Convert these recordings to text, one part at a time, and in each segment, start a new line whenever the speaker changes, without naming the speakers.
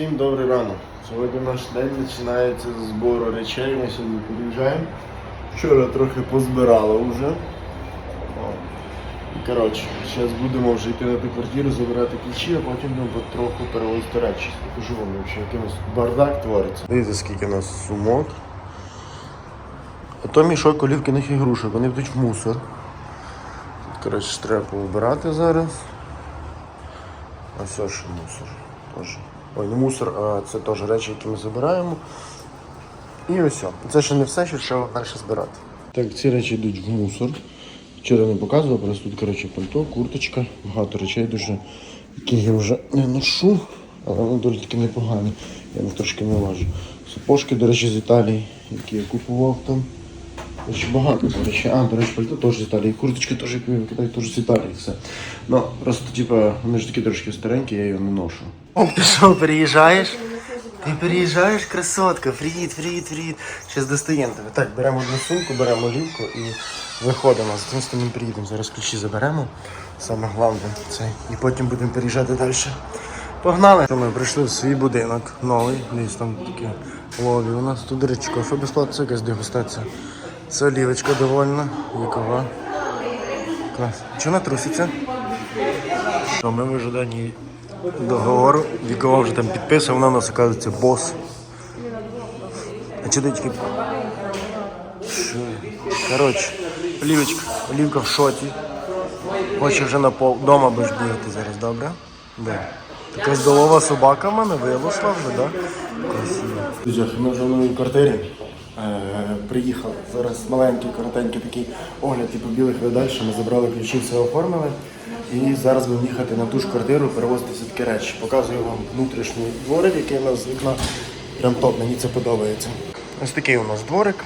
Всім добрий ранок. Сьогодні наш день починається з збору речей. Ми сьогодні під'їжджаємо. Вчора трохи позбирали вже. Коротше, зараз будемо вже йти на ту квартиру, забирати ключі, а потім будемо потроху перевозити речі. Покажу вам, якщо якийсь бардак твориться. Дивіться, скільки у нас сумок. А то мішок олівкиних ігрушок, вони йдуть в мусор. Коротше, треба повибирати зараз. А все ще мусор. Теж. Ой, не мусор, а це теж речі, які ми забираємо. І ось. Це ще не все, ще треба далі збирати. Так, ці речі йдуть в мусор. Вчора не показував, просто тут коротше, пальто, курточка, багато речей дуже, які я вже не ношу, але вони доволі таки непогані. Я їх трошки не важу. Сапожки, до речі, з Італії, які я купував там. Дуже багато до речі. А, до речі, пальто теж з Італії. Курточка теж, я викидаю, теж з Італії. Все. Ну, просто, типа, вони ж такі трошки старенькі, я його не ношу. О, ти що, переїжджаєш? Ти переїжджаєш, красотка. Привіт, привіт, привіт. Зараз достаємо тебе. Так, беремо одну сумку, беремо олівку і виходимо. За тим стороном приїдемо. Зараз ключі заберемо. Саме головне це. І потім будемо переїжджати далі. Погнали! Ми прийшли в свій будинок новий. Десь там такі лові. У нас тут, до речі, кофе безплатно, це якась дегустація. Це олівочка довольна, вікова. Клас. Чого вона труситься? Що ми в ожиданні договору. Вікова вже там підписав, вона у нас, оказується, бос. А чи ти тільки... Коротше, олівочка, олівка в шоті. Хоче вже на пол. Дома будеш бігати зараз, добре? Да. Така здолова собака в мене виросла вже, так? Красиво. Друзі, ми вже в новій квартирі. Е, приїхали. Зараз маленький, коротенький такий огляд, типу білих далі. Ми забрали ключі, все оформили. І зараз будемо їхати на ту ж квартиру, перевозити все-таки речі. Показую вам внутрішній дворик, який у нас з вікна. Прям топ, мені це подобається. Ось такий у нас дворик.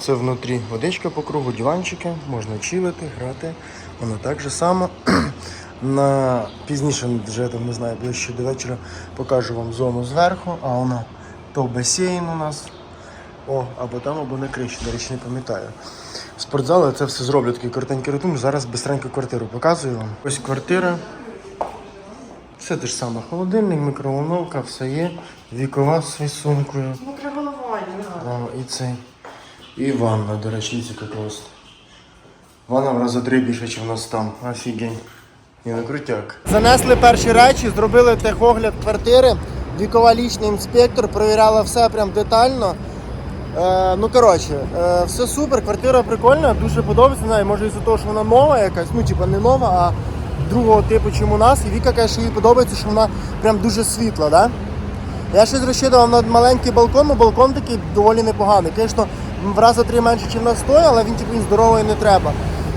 Це внутрі водичка по кругу, диванчики, можна чилити, грати. Воно так же само. На пізніше вже там не знаю, ближче до вечора покажу вам зону зверху, а вона то басейн у нас. О, або там, або на криші, до речі, не пам'ятаю. Спортзал, це все зроблю такий коротенький ритм. Зараз бистренько квартиру показую вам. Ось квартира. Все те ж саме. Холодильник, мікроволновка, все є. Вікова з сумкою. О, і цей. І ванна, до речі, дивіться, як. Ванна в рази три більше, ніж в нас там. Офігень. І на крутяк. Занесли перші речі, зробили техогляд квартири. Вікова лічний інспектор, перевіряла все прям детально. Е, ну коротше, е, все супер, квартира прикольна, дуже подобається. Не знаю, може із-за того, що вона нова якась, ну типа не нова, а другого типу, чим у нас. І Віка каже, що їй подобається, що вона прям дуже світла, да? Я щось розчитував на маленький балкон, ну балкон такий доволі непоганий. Звісно, в рази три менше, ніж на стоїть, але він типу, здоровий не треба.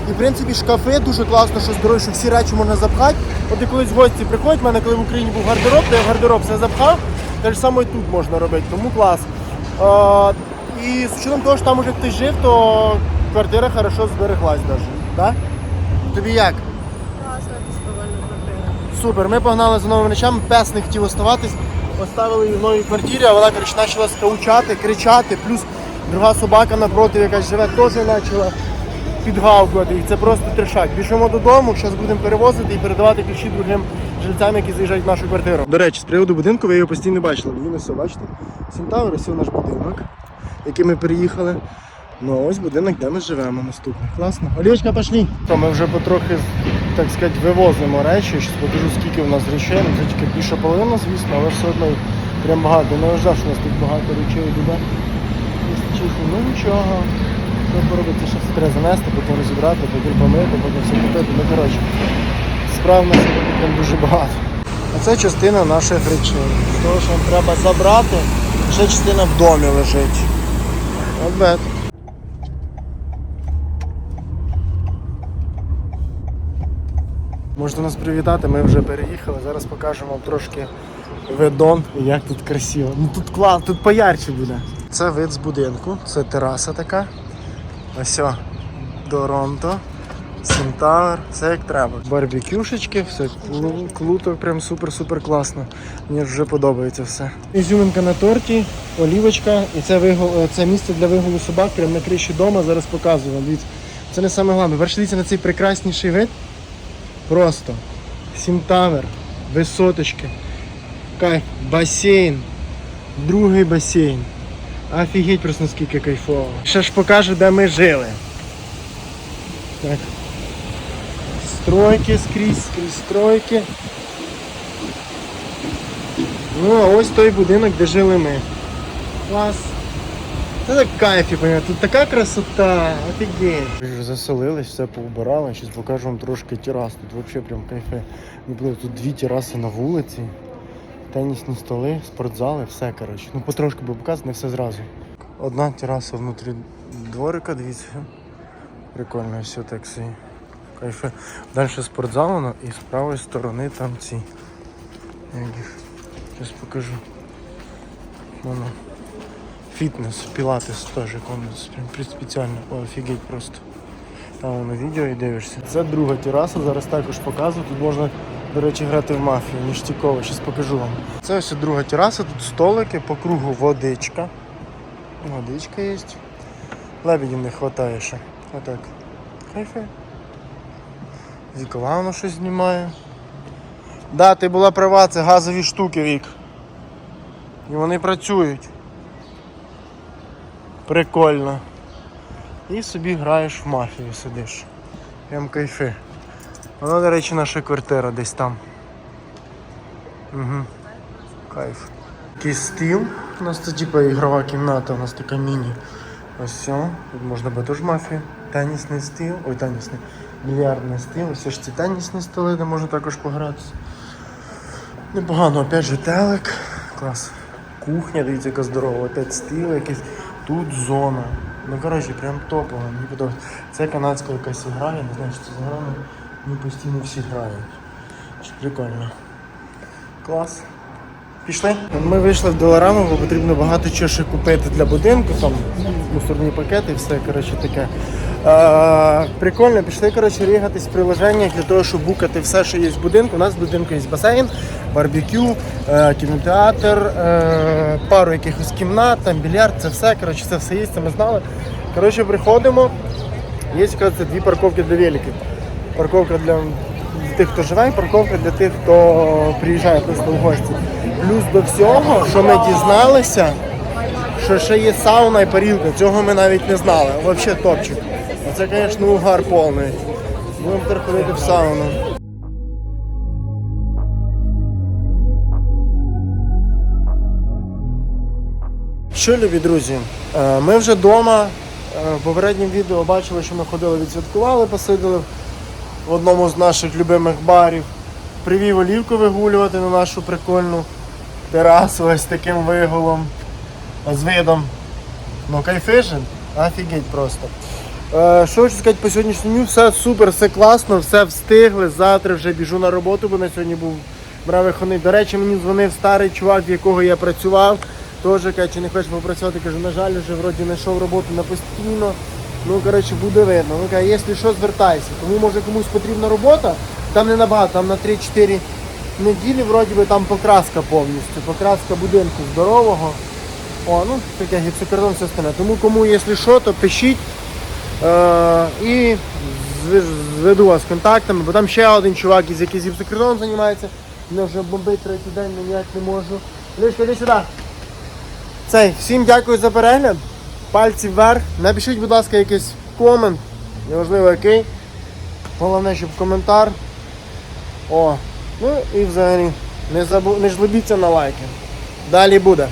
І в принципі шкафи дуже класно, що здорові, що всі речі можна запхати. От і колись гості приходять, в мене коли в Україні був гардероб, то я в гардероб все запхав, те ж саме і тут можна робити, тому клас. І з учетом того, що там уже хтось жив, то квартира хорошо збереглась навіть. Да? Тобі як?
Класна тестувальна квартира.
Супер, ми погнали за новими речами, пес не хотів оставатись, оставили її в новій квартирі, а вона коротше, почала скаучати, кричати, плюс друга собака напроти, яка живе, теж почала підгавкувати. І це просто трешак. Біжимо додому, зараз будемо перевозити і передавати ключі другим жильцям, які заїжджають в нашу квартиру. До речі, з приводу будинку ви його постійно бачили. Він ось, бачите? Сінтавр, ось наш будинок, який ми переїхали. Ну ось будинок, де ми живемо наступний. Класно. Олівочка, пошли. То ми вже потрохи, так сказати, вивозимо речі. Зараз покажу, скільки у нас речей. Ну, Це тільки більша половина, звісно, але все одно прям багато. Не вважав, що у нас тут багато речей буде. Ну нічого. Що поробити, що все треба занести, потім розібрати, потім помити, потім все купити. Ну коротше, справ нас прям дуже багато. А це частина наших речей. Того, що нам треба забрати, ще частина в домі лежить. От bad. Можете нас привітати, ми вже переїхали. Зараз покажемо трошки видон, і як тут красиво. Ну тут клас, тут поярче буде. Це вид з будинку, це тераса така. Ось Доронто, Сінтавр, все як треба. Барбекюшечки, все клу- круто, прям супер-супер класно. Мені вже подобається все. Ізюминка на торті, олівочка, і це вигул, е, це місце для вигулу собак, прямо на криші дома. Зараз показую вам. Це не саме головне. Перше на цей прекрасніший вид. Просто Сімтавер, висоточки.
Кайф. Басейн. Другий басейн. Офігеть просто наскільки кайфово. Ще ж покажу, де ми жили. Так. Стройки скрізь, скрізь стройки. Ну, а ось той будинок, де жили ми. Клас. Це так кайф, я понимаю. Тут така красота, офігеть. Ви вже заселились, все поубирали. Зараз покажу вам трошки терас. Тут взагалі прям кайфе. Ну, Тут дві тераси на вулиці, тенісні столи, спортзали, все коротше. Ну потрошки би показати, не все зразу. Одна тераса внутрі дворика, дивіться. Прикольно, все так Кайфе. Далі спортзал і з правої сторони там ці. Як їх? Зараз покажу. Воно. Фітнес, пілатес теж комнатс. Прям спеціально. Офігеть просто. Там воно відео і дивишся. Це друга тераса, зараз також показую. Тут можна, до речі, грати в мафію, ніштяково, зараз покажу вам. Це ось друга тераса, тут столики, по кругу водичка. Водичка є. Лебедів не вистачає ще. Отак. Кайфе. Вікова воно щось знімає. Да, ти була права, це газові штуки, Вік. І вони працюють. Прикольно. І собі граєш в мафію, сидиш. Прям кайфи. Воно, до речі, наша квартира десь там. Угу. Кайф. Такий стіл. У нас це типа ігрова кімната, у нас така міні. Ось все. Тут можна би теж мафію. Тенісний стіл. Ой, тенісний. Більярдний стіл. Ось ж ці тенісні столи, де можна також погратися. Непогано, опять же, телек. Клас. Кухня, дивіться, яка здорова, опять стіл якийсь. Тут зона. Ну коротше, прям топово, мені подобається. Це канадська якась ігра, я не знаю, що це за гра, але постійно всі грають. Прикольно. Клас. Пішли? Ми вийшли в Долараму, бо потрібно багато чого ще купити для будинку, там мусорні пакети все коротше таке. Е, прикольно, пішли коротше, рігатись в приложеннях для того, щоб букати все, що є в будинку. У нас в будинку є басейн, барбекю, е, кінотеатр, е, пару якихось кімнат, там більярд, це все. Коротше, це все є, це ми знали. Коротше, приходимо. Є кажеться, дві парковки для великів. Парковка для тих, хто живе, парковка для тих, хто приїжджає просто в гості. Плюс до всього, що ми дізналися, що ще є сауна і парілка. Цього ми навіть не знали. Взагалі топчик. Це, звісно, угар повний. Будемо тепер в сауну. Що, любі друзі, е, ми вже вдома. В попередньому відео бачили, що ми ходили, відсвяткували, посиділи в одному з наших любимих барів. Привів Олівку вигулювати на нашу прикольну терасу ось таким вигулом, з видом. Ну, кайфишин, офігеть просто. Е, що хочу сказати по сьогоднішньому дню, все супер, все класно, все встигли. Завтра вже біжу на роботу, бо на сьогодні був брав вихідний. До речі, мені дзвонив старий чувак, в якого я працював. Теж каже, чи не хочеш попрацювати, кажу, на жаль, вже вроді знайшов роботу на постійно. Ну, коротше, буде видно. Ну, каже, якщо що, звертайся. Тому може комусь потрібна робота, там не набагато, там на 3-4 неділі вроді би там покраска повністю. Покраска будинку здорового. О, ну таке гіпсокартон, все остальне. Тому кому, якщо що, то пишіть. Е, і зведу вас з контактами, бо там ще один чувак, із який гіпсокартоном займається. Мене вже бомбить третій день, але ніяк не можу. Лишка, іди сюди. Цей, всім дякую за перегляд. Пальці вверх. Напишіть, будь ласка, якийсь комент. Неважливо який. Головне, щоб коментар. О. Ну і взагалі не, забу... не жлобіться на лайки. Далі буде.